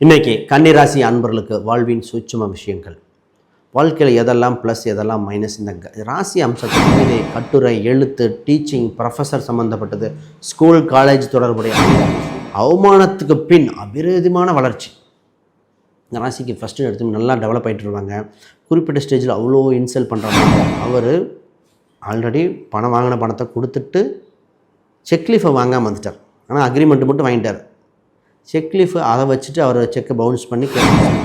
இன்றைக்கி கன்னிராசி அன்பர்களுக்கு வாழ்வின் சூட்சும விஷயங்கள். வாழ்க்கையில் எதெல்லாம் ப்ளஸ் எதெல்லாம் மைனஸ் இந்த ராசி அம்சத்தின் கட்டுரை எழுத்து டீச்சிங் ப்ரொஃபஸர் சம்மந்தப்பட்டது ஸ்கூல் காலேஜ் தொடர்புடைய அவமானத்துக்கு பின் அபிரேதமான வளர்ச்சி. இந்த ராசிக்கு ஃபஸ்ட்டு எடுத்து நல்லா டெவலப் ஆகிட்டு இருவாங்க குறிப்பிட்ட ஸ்டேஜில் அவ்வளோ இன்சல்ட் பண்ணுறாங்க அவர் ஆல்ரெடி பணம் வாங்கின பணத்தை கொடுத்துட்டு செக்லீஃபை வாங்காமல் வந்துட்டார். ஆனால் அக்ரிமெண்ட்டு மட்டும் வாங்கிட்டார். செக்லீஃப் அதை வச்சுட்டு அவர் செக்கை பவுன்ஸ் பண்ணி கேட்க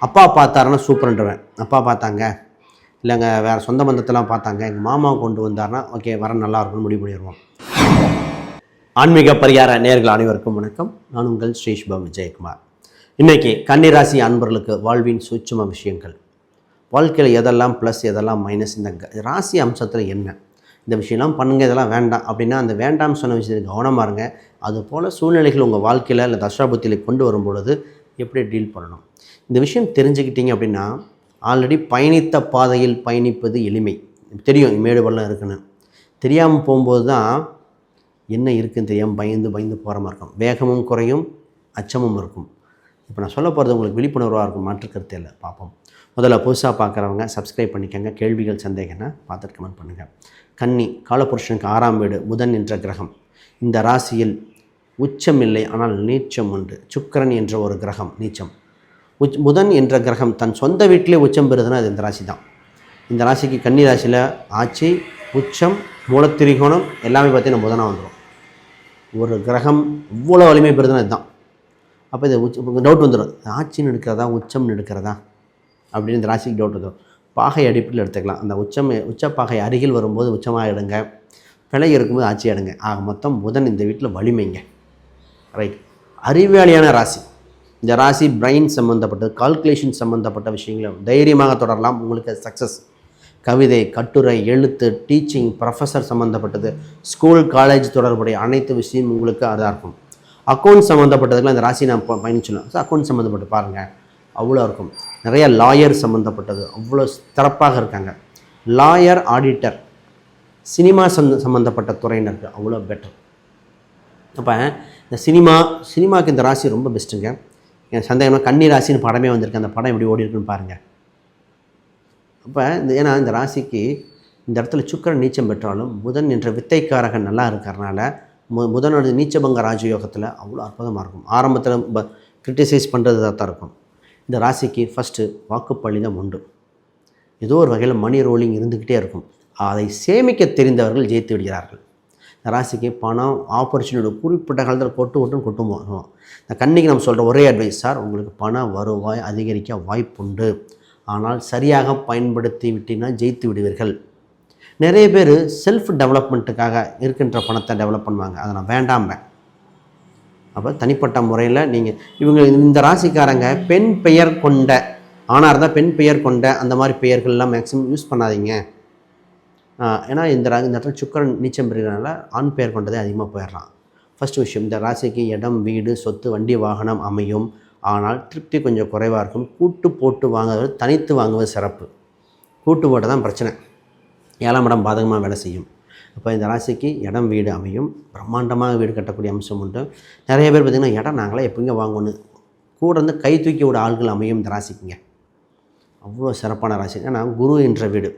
அப்பா பார்த்தாருன்னா சூப்பர்ன்றவன். அப்பா பார்த்தாங்க. இல்லைங்க வேறு சொந்த பந்தத்தெல்லாம் பார்த்தாங்க. எங்கள் மாமா கொண்டு வந்தாருன்னா ஓகே வர நல்லா இருக்கும்னு முடிவு பண்ணிடுவோம். ஆன்மீக பரிகார நேர்கள் அனைவருக்கும் வணக்கம். நான் உங்கள் ஸ்ரீஷ்பம் விஜயகுமார். இன்றைக்கி கன்னிராசி அன்பர்களுக்கு வாழ்வின் சூட்சம விஷயங்கள். வாழ்க்கையில் எதெல்லாம் ப்ளஸ் எதெல்லாம் மைனஸ் இந்த க- ராசி அம்சத்தில் என்ன? இந்த விஷயம்லாம் பண்ணுங்க இதெல்லாம் வேண்டாம். அப்படின்னா அந்த வேண்டாம் சொன்ன விஷயத்துக்கு கவனமாக இருங்க. அதுபோல் சூழ்நிலைகள் உங்கள் வாழ்க்கையில் இல்லை தசாபுத்தியில் கொண்டு வரும் பொழுது எப்படி டீல் பண்ணணும்? இந்த விஷயம் தெரிஞ்சுக்கிட்டீங்க அப்படின்னா ஆல்ரெடி பயணித்த பாதையில் பயணிப்பது எளிமை. தெரியும் மேடு பள்ளம் இருக்குன்னு. தெரியாமல் போகும்போது தான் என்ன இருக்குன்னு தெரியாமல் பயந்து பயந்து போகிற மாதிரி இருக்கும். வேகமும் குறையும் அச்சமும் இருக்கும். இப்போ நான் சொல்ல போகிறது உங்களுக்கு விழிப்புணர்வாக இருக்கும் மாற்று கருத்து இல்லை. பார்ப்போம். முதல்ல புதுசாக பார்க்குறவங்க சப்ஸ்கிரைப் பண்ணிக்கோங்க. கேள்விகள் சந்தேகம்னா பார்த்துட்டு கமெண்ட் பண்ணுங்கள் கன்னி காலபுருஷனுக்கு ஆறாம் வீடு புதன் என்ற கிரகம். இந்த ராசியில் உச்சம் இல்லை ஆனால் நீச்சம் உண்டு. சுக்கிரன் என்ற ஒரு கிரகம் நீச்சம். உச் புதன் என்ற கிரகம் தன் சொந்த வீட்டிலே உச்சம் பெறுதுன்னா அது இந்த ராசி தான். இந்த ராசிக்கு கன்னி ராசியில் ஆட்சி உச்சம் மூலத்திரிகோணம் எல்லாமே பார்த்தீங்கன்னா புதனாக வந்துடும் ஒரு கிரகம் இவ்வளோ வலிமை பெறுதுன்னா இதுதான். அப்போ இது உச்ச டவுட் வந்துடும் ஆட்சின்னு எடுக்கிறதா உச்சம்னு எடுக்கிறதா? அப்படின்னு இந்த ராசிக்கு டவுட் வந்துடும் பாகை அடிப்படையில் எடுத்துக்கலாம். அந்த உச்சம் உச்ச பாகை அருகில் வரும்போது உச்சமாக எடுங்க. விலகி இருக்கும்போது ஆட்சி எடுங்க. ஆக மொத்தம் புதன் இந்த வீட்டில் வலிமைங்க. ரைட் அறிவாளியான ராசி. இந்த ராசி பிரெயின் சம்மந்தப்பட்டது கால்குலேஷன் சம்மந்தப்பட்ட விஷயங்களும் தைரியமாக தொடரலாம். உங்களுக்கு சக்ஸஸ் கவிதை கட்டுரை எழுத்து டீச்சிங் ப்ரொஃபஸர் சம்மந்தப்பட்டது ஸ்கூல் காலேஜ் தொடர்புடைய அனைத்து விஷயம் உங்களுக்கு அதாக இருக்கும். அக்கௌண்ட் சம்மந்தப்பட்டதுக்குலாம் இந்த ராசி நான் ப- பயணிச்சணும் ஸோ அக்கௌண்ட் சம்மந்தப்பட்டு பாருங்கள் அவ்வளோ இருக்கும். நிறைய லாயர் சம்மந்தப்பட்டது அவ்வளோ சிறப்பாக இருக்காங்க. லாயர் ஆடிட்டர் சினிமா சந்த சம்மந்தப்பட்ட துறையினருக்கு அவ்வளோ பெட்டர். அப்போ இந்த சினிமா சினிமாவுக்கு இந்த ராசி ரொம்ப பெஸ்ட்டுங்க. என் சந்தேகமாக கன்னி ராசின்னு படமே வந்திருக்கு. அந்த படம் எப்படி ஓடி இருக்குன்னு பாருங்கள் அப்போ இந்த ஏன்னா இந்த ராசிக்கு இந்த இடத்துல சுக்கரன் நீச்சம் பெற்றாலும் புதன் என்ற வித்தைக்காரகன் நல்லா இருக்கிறனால மு புதனோட நீச்சபங்க ராஜயோகத்தில் அவ்வளோ அற்புதமாக இருக்கும். ஆரம்பத்தில் ப கிரிட்டிசைஸ் பண்ணுறது தான் இருக்கும். இந்த ராசிக்கு ஃபஸ்ட்டு வாக்குப்பள்ளிதம் உண்டு. ஏதோ ஒரு வகையில் மணி ரோலிங் இருந்துக்கிட்டே இருக்கும். அதை சேமிக்க தெரிந்தவர்கள் ஜெயித்து விடுகிறார்கள். இந்த ராசிக்கு பணம் ஆப்பர்ச்சுனிட்டி குறிப்பிட்ட காலத்தில் கொட்டு கொட்டுன்னு கொட்டும் வரும் இந்த கண்ணிக்கு நம்ம சொல்கிற ஒரே அட்வைஸ் சார் உங்களுக்கு பண வருவாய் அதிகரிக்க வாய்ப்புண்டு. ஆனால் சரியாக பயன்படுத்தி விட்டீங்கன்னா ஜெயித்து விடுவீர்கள். நிறைய பேர் செல்ஃப் டெவலப்மெண்ட்டுக்காக இருக்கின்ற பணத்தை டெவலப் பண்ணுவாங்க. அதை நான் வேண்டாம்பேன் அப்போ தனிப்பட்ட முறையில் நீங்கள் இவங்க இந்த ராசிக்காரங்க பெண் பெயர் கொண்ட ஆணாக இருந்தால் பெண் பெயர் கொண்ட அந்த மாதிரி பெயர்கள்லாம் மேக்ஸிமம் யூஸ் பண்ணாதீங்க. ஏன்னா இந்த ரா இந்த இடத்துல சுக்கரன் நீச்சம் பெறுகிறனால ஆண் பெயர் கொண்டதே அதிகமாக போயிடுறான். ஃபர்ஸ்ட் விஷயம் இந்த ராசிக்கு இடம் வீடு சொத்து வண்டி வாகனம் அமையும். ஆனால் திருப்தி கொஞ்சம் குறைவாக இருக்கும். கூட்டு போட்டு வாங்குவது தனித்து வாங்குவது சிறப்பு. கூட்டு போட்டு தான் பிரச்சனை. ஏழாம் இடம் பாதகமாக வேலை செய்யும். அப்போ இந்த ராசிக்கு இடம் வீடு அமையும். பிரம்மாண்டமாக வீடு கட்டக்கூடிய அம்சம் உண்டு. நிறைய பேர் பார்த்திங்கன்னா இடம் நாங்களே எப்போங்க வாங்கணும். கூட இருந்து கை தூக்கி விட ஆள்கள் அமையும் இந்த ராசிக்குங்க. அவ்வளோ சிறப்பான ராசி. ஏன்னா குரு என்ற வீடு.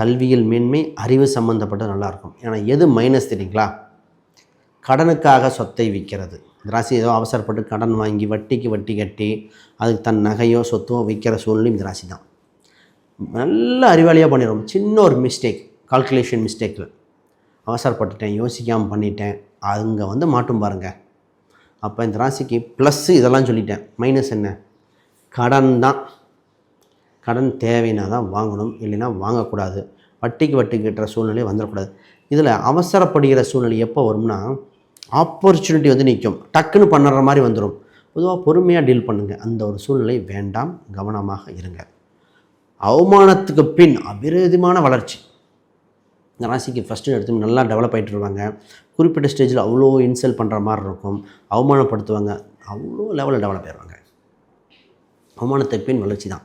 கல்வியில் மேன்மை அறிவு சம்மந்தப்பட்ட நல்லாயிருக்கும். ஏன்னா எது மைனஸ் தெரியுங்களா? கடனுக்காக சொத்தை விற்கிறது. இந்த ராசி ஏதோ அவசரப்பட்டு கடன் வாங்கி வட்டிக்கு வட்டி கட்டி அதுக்கு தன் நகையோ சொத்தோ விற்கிற சூழ்நிலையும் இந்த ராசி தான் நல்ல அறிவாளியாக பண்ணிடும் சின்ன ஒரு மிஸ்டேக் கால்குலேஷன் மிஸ்டேக்கில் அவசரப்பட்டுட்டேன் யோசிக்காமல் பண்ணிட்டேன். அங்கே வந்து மாட்டும் பாருங்கள் அப்போ இந்த ராசிக்கு ப்ளஸ்ஸு இதெல்லாம் சொல்லிட்டேன். மைனஸ் என்ன? கடன் தான். கடன் தேவைன்னா தான் வாங்கணும். இல்லைன்னா வாங்கக்கூடாது. வட்டிக்கு வட்டி கட்டுற சூழ்நிலை வந்துடக்கூடாது. இதில் அவசரப்படுகிற சூழ்நிலை எப்போ வரும்னா ஆப்பர்ச்சுனிட்டி வந்து நிற்கும் டக்குன்னு பண்ணுற மாதிரி வந்துடும் பொதுவாக பொறுமையாக டீல் பண்ணுங்கள் அந்த ஒரு சூழ்நிலை வேண்டாம். கவனமாக இருங்க. அவமானத்துக்கு பின் அபிரதிமான வளர்ச்சி. இந்த ராசிக்கு ஃபஸ்ட்டு எடுத்து நல்லா டெவலப் ஆகிட்டு வருவாங்க. குறிப்பிட்ட ஸ்டேஜில் அவ்வளோ இன்சல்ட் பண்ணுற மாதிரி இருக்கும். அவமானப்படுத்துவாங்க. அவ்வளோ லெவலில் டெவலப் ஆயிடுவாங்க அவமானத்தை பின் வளர்ச்சி தான்.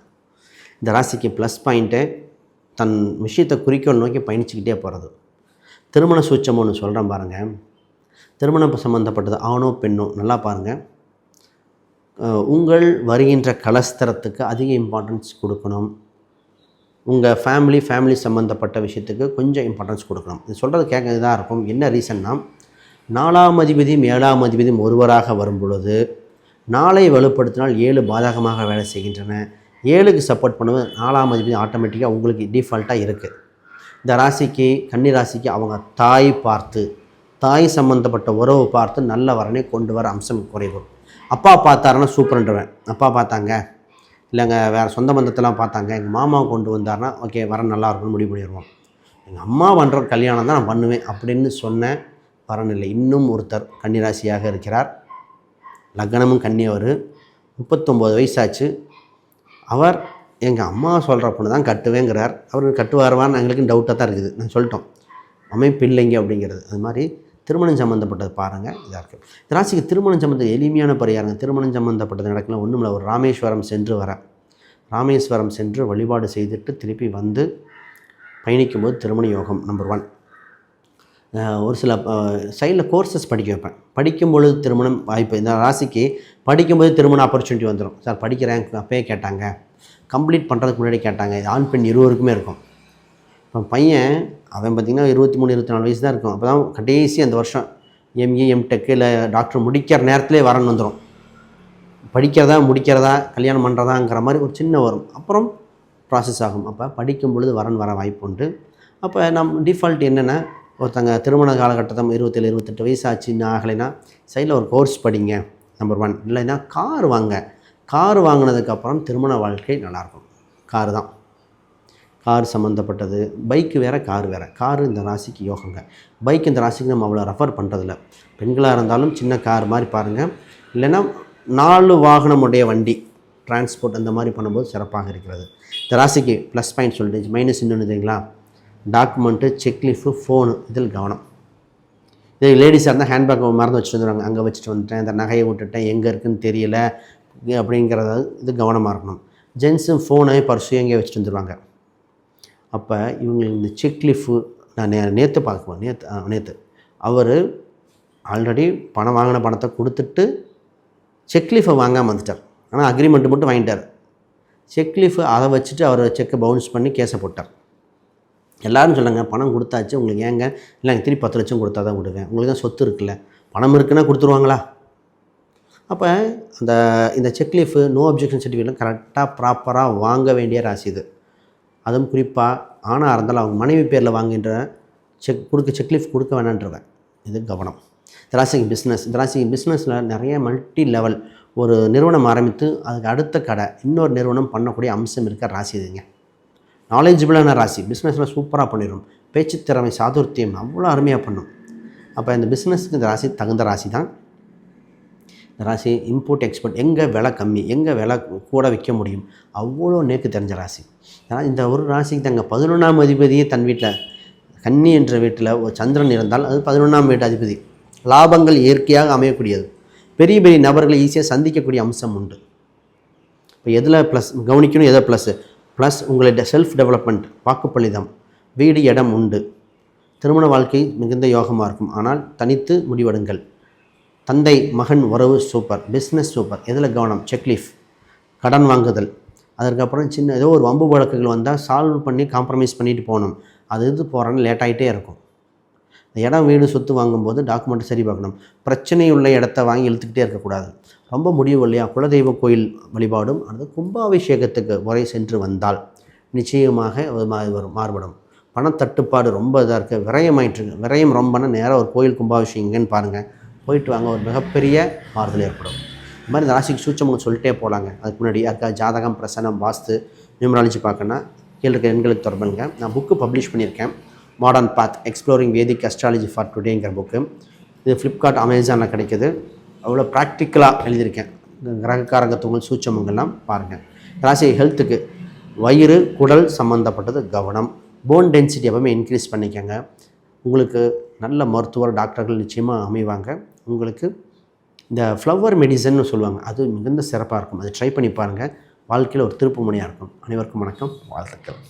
இந்த ராசிக்கு ப்ளஸ் பாயிண்ட்டு தன் விஷயத்தை குறிக்கோள் நோக்கி பயணிச்சுக்கிட்டே போகிறது திருமண சூச்சம் ஒன்று சொல்கிறேன் பாருங்கள் திருமணம் சம்மந்தப்பட்டது ஆணோ பெண்ணோ நல்லா பாருங்கள் உங்கள் வருகின்ற கலஸ்தரத்துக்கு அதிக இம்பார்ட்டன்ஸ் கொடுக்கணும். உங்கள் ஃபேமிலி ஃபேமிலி சம்மந்தப்பட்ட விஷயத்துக்கு கொஞ்சம் இம்பார்ட்டன்ஸ் கொடுக்கணும். இது சொல்கிறது கேட்க இதாக இருக்கும். என்ன ரீசன்னா நாலாம் அதிபதியும் ஏழாம் அதிபதியும் ஒருவராக வரும் பொழுது நாளை வலுப்படுத்தினால் ஏழு பாதகமாக வேலை செய்கின்றன. ஏழுக்கு சப்போர்ட் பண்ணுவது நாலாம் அதிபதி ஆட்டோமேட்டிக்காக உங்களுக்கு டிஃபால்ட்டாக இருக்குது இந்த ராசிக்கு கன்னி ராசிக்கு அவங்க தாய் பார்த்து தாய் சம்மந்தப்பட்ட உறவு பார்த்து நல்ல வரனை கொண்டு வர அம்சம் குறைவு. அப்பா பார்த்தாருன்னா சூப்பர்ன்றவன் அப்பா பார்த்தாங்க இல்லைங்க வேறு சொந்த பந்தத்தெல்லாம் பார்த்தாங்க. எங்கள் மாமா கொண்டு வந்தாருன்னா ஓகே வர நல்லா இருக்கும்னு முடிவு பண்ணிடுவோம். எங்கள் அம்மா பண்ணுற கல்யாணம் தான் நான் பண்ணுவேன் அப்படின்னு சொன்ன வரன் இல்லை இன்னும் ஒருத்தர் கன்னிராசியாக இருக்கிறார். லக்னமும் கன்னி அவர் முப்பத்தொம்போது வயசாச்சு. அவர் எங்கள் அம்மா சொல்கிற பொண்ணு தான் கட்டுவேங்கிறார். அவர் கட்டுவாருவான்னு எங்களுக்கு டவுட்டாக தான் இருக்குது. நான் சொல்லிட்டோம். அமைப்பு இல்லைங்க அப்படிங்கிறது. அது மாதிரி திருமணம் சம்மந்தப்பட்டது பாருங்கள் இதாக இருக்குது இந்த ராசிக்கு திருமணம் சம்மந்த எளிமையான பரிகாரங்க. திருமணம் சம்மந்தப்பட்டது நடக்கலாம் ஒன்றும் இல்லை. ஒரு ராமேஸ்வரம் சென்று வர. ராமேஸ்வரம் சென்று வழிபாடு செய்துட்டு திருப்பி வந்து பயணிக்கும்போது திருமண யோகம் நம்பர் ஒன் ஒரு சில சைடில் கோர்சஸ் படிக்க வைப்பேன். படிக்கும் பொழுது திருமணம் வாய்ப்பு இந்த ராசிக்கு படிக்கும்போது திருமண ஆப்பர்ச்சுனிட்டி வந்துடும் சார் படிக்கிறேன் அப்பயே கேட்டாங்க. கம்ப்ளீட் பண்ணுறதுக்கு முன்னாடி கேட்டாங்க. ஆண் பெண் இருவருக்குமே இருக்கும். இப்போ பையன் அவன் பார்த்திங்கன்னா இருபத்தி மூணு இருபத்தி நாலு வயசு தான் இருக்கும். அப்போ தான் கடைசி அந்த வருஷம் எம்ஏ எம்டெக்கு இல்லை டாக்டர் முடிக்கிற நேரத்திலே வரன்னு வந்துடும் படிக்கிறதா முடிக்கிறதா கல்யாணம் பண்ணுறதாங்கிற மாதிரி ஒரு சின்ன வரும். அப்புறம் ப்ராசஸ் ஆகும். அப்போ படிக்கும் பொழுது வரன் வர வாய்ப்பு உண்டு. அப்போ நம் டிஃபால்ட் என்னென்னா ஒருத்தங்க திருமண காலகட்டத்தம் இருபத்தேழு இருபத்தெட்டு வயசு ஆச்சுன்னு ஆகலைன்னா சைடில் ஒரு கோர்ஸ் படிங்க நம்பர் ஒன் இல்லைன்னா கார் வாங்க. கார் வாங்கினதுக்கப்புறம் திருமண வாழ்க்கை நல்லாயிருக்கும் கார் தான். கார் சம்மந்தப்பட்டது பைக்கு வேறு கார் வேறு. கார் இந்த ராசிக்கு யோகங்க. பைக் இந்த ராசிக்கு நம்ம அவ்வளோ ரெஃபர் பண்ணுறதில்ல பெண்களாக இருந்தாலும் சின்ன கார் மாதிரி பாருங்கள் இல்லைன்னா நாலு வாகனம் உடைய வண்டி டிரான்ஸ்போர்ட் அந்த மாதிரி பண்ணும்போது சிறப்பாக இருக்கிறது. இந்த ராசிக்கு ப்ளஸ் பாயிண்ட் சொல்லிட்டு மைனஸ் இன்னொன்று தெரியுங்களா? டாக்குமெண்ட்டு செக்லீஃபு ஃபோனு இதில் கவனம். இதே லேடிஸாக இருந்தால் ஹேண்ட்பேக் மறந்து வச்சுட்டு வந்துடுவாங்க அங்கே வச்சுட்டு வந்துட்டேன் இந்த நகையை விட்டுட்டேன் எங்கே இருக்குன்னு தெரியல அப்படிங்கிறத இது கவனமாக இருக்கணும். ஜென்ஸும் ஃபோனை பர்ஸையும் எங்கேயே வச்சுட்டு வந்துடுவாங்க அப்போ இவங்களுக்கு இந்த செக்லிஃபு நான் நே நேற்று பார்க்குவேன் நேற்று நேற்று அவர் ஆல்ரெடி பணம் வாங்கின பணத்தை கொடுத்துட்டு செக்லீஃபை வாங்காமல் வந்துட்டார். ஆனால் அக்ரிமெண்ட் மட்டும் வாங்கிட்டார். செக்லீஃபு அதை வச்சுட்டு அவர் செக்கை பவுன்ஸ் பண்ணி கேஸை போட்டார். எல்லோரும் சொல்லுங்க பணம் கொடுத்தாச்சு உங்களுக்கு ஏங்க? இல்லை எனக்கு திருப்பி பத்து லட்சம் கொடுத்தா தான் விடுவேன். உங்களுக்கு தான் சொத்து இருக்குல்ல. பணம் இருக்குன்னா கொடுத்துருவாங்களா? அப்போ அந்த இந்த செக்லீஃபு நோ அப்ஜெக்ஷன் சர்டிஃபிகேட்லாம் கரெக்டாக ப்ராப்பராக வாங்க வேண்டிய ராசி இது. அதுவும் குறிப்பாக ஆணாக இருந்தாலும் அவங்க மனைவி பேரில் வாங்கின்ற செக் கொடுக்க செக்லீஃப் கொடுக்க வேணான்றவன். இது கவனம். திராசிக்கு பிஸ்னஸ் இந்த பிஸ்னஸில் நிறைய மல்டி லெவல் ஒரு நிறுவனம் ஆரம்பித்து அதுக்கு அடுத்த கடை இன்னொரு நிறுவனம் பண்ணக்கூடிய அம்சம் இருக்க ராசி இதுங்க. நாலேஜபிளான ராசி. பிஸ்னஸில் சூப்பராக பண்ணிடும் பேச்சு திறமை சாதுர்த்தியம் அவ்வளோ அருமையாக பண்ணும். அப்போ இந்த பிஸ்னஸுக்கு இந்த ராசி தகுந்த ராசி தான் ராசி இம்போர்ட் எக்ஸ்போர்ட் எங்கே விலை கம்மி எங்கே விலை கூட விற்க முடியும்? அவ்வளோ நேக்கு தெரிஞ்ச ராசி. ஏன்னா இந்த ஒரு ராசிக்கு தங்க பதினொன்றாம் அதிபதியே தன் வீட்டில் கன்னி என்ற வீட்டில் ஒரு சந்திரன் இருந்தால் அது பதினொன்றாம் வீட்டு அதிபதி. லாபங்கள் இயற்கையாக அமையக்கூடியது. பெரிய பெரிய நபர்களை ஈஸியாக சந்திக்கக்கூடிய அம்சம் உண்டு. இப்போ எதில் ப்ளஸ் கவனிக்கணும் எதை ப்ளஸ்ஸு ப்ளஸ் உங்களுடைய செல்ஃப் டெவலப்மெண்ட் வாக்குப்பளிதம். வீடு இடம் உண்டு. திருமண வாழ்க்கை மிகுந்த யோகமாக இருக்கும். ஆனால் தனித்து முடிவெடுங்கள். தந்தை மகன் உறவு சூப்பர் பிஸ்னஸ் சூப்பர். எதில் கவனம்? செக்லீஃப் கடன் வாங்குதல். அதற்கப்புறம் சின்ன ஏதோ ஒரு வம்பு வழக்குகள் வந்தால் சால்வ் பண்ணி காம்ப்ரமைஸ் பண்ணிட்டு போகணும். அது இது போகிறேன்னு லேட் ஆகிட்டே இருக்கும். இடம் வீடு சொத்து வாங்கும்போது டாக்குமெண்ட் சரி பார்க்கணும். பிரச்சனை உள்ள இடத்த வாங்கி இழுத்துக்கிட்டே இருக்கக்கூடாது. ரொம்ப முடிவு இல்லையா? குலதெய்வ கோயில் வழிபாடும் அல்லது கும்பாபிஷேகத்துக்கு முறை சென்று வந்தால் நிச்சயமாக வரும் மாறுபடும். பணத்தட்டுப்பாடு ரொம்ப இதாக இருக்குது விரயமாயிட்டுருக்கு விரயம் ரொம்பனா நேராக ஒரு கோயில் கும்பாபிஷேகங்கன்னு பாருங்கள் போயிட்டு வாங்க ஒரு மிகப்பெரிய மாறுதல் ஏற்படும். இந்த மாதிரி இந்த ராசிக்கு சூச்சமும் சொல்லிட்டே போகலாங்க அதுக்கு முன்னாடி யாருக்கா ஜாதகம் பிரசனம் வாஸ்து நியூமராலஜி பார்க்கணுன்னா கீழே இருக்க எண்களுக்கு தொடர்புங்க. நான் புக்கு பப்ளிஷ் பண்ணியிருக்கேன். Modern path exploring Vedic astrology for டுடேங்கிற book இது ஃப்ளிப்கார்ட் அமேசானில் கிடைக்கிது. அவ்வளோ ப்ராக்டிக்கலாக எழுதியிருக்கேன். இந்த கிரகக்காரகத்துவங்கள் சூச்சமங்கள்லாம் பாருங்கள் ராசி ஹெல்த்துக்கு வயிறு குடல் சம்மந்தப்பட்டது கவனம். போன் டென்சிட்டி எப்பவுமே இன்க்ரீஸ் பண்ணிக்கோங்க. உங்களுக்கு நல்ல மருத்துவர் டாக்டர்கள் நிச்சயமாக அமைவாங்க. உங்களுக்கு இந்த ஃப்ளவர் மெடிசன்னு சொல்லுவாங்க. அது மிகுந்த சிறப்பாக இருக்கும். அதை ட்ரை பண்ணி பாருங்கள் வாழ்க்கையில் ஒரு திருப்பு முனையாக இருக்கும். அனைவருக்கும் வணக்கம். வாழ்த்துக்கள்.